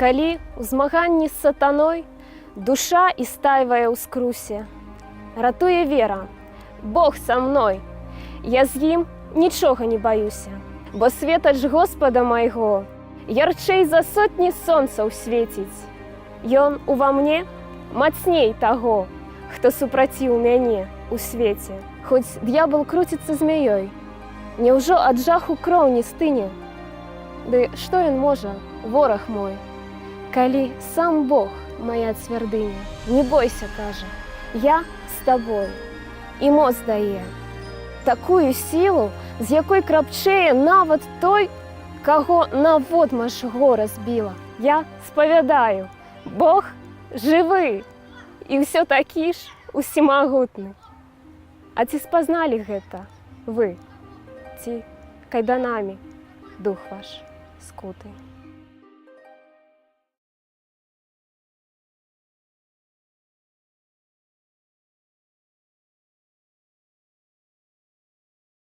Калі ў змаганні з сатаной душа істайвае ў скрусе, ратуе вера, Бог са мной, я з ім нічога не баюся, бо светач Господа майго ярчэй за сотні сонцаў свеціць. Ён ува мне мацней таго, хто супраціў мяне у свеце, Хоць д'ябал круціцца змяёй, Няўжо ад жаху кроў не стыне? Ды што ён можа, вораг мой? Калі сам Бог моя цвярдыня, не бойся, кажа, я з табой і моц дае. Такую сілу, з якой крапчэе нават той, каго наводмаш гора збіла. Я спавядаю, Бог жывы і ўсё такі ж усімагутны. А ці спазналі гэта вы? Ці кайданамі дух ваш скуты?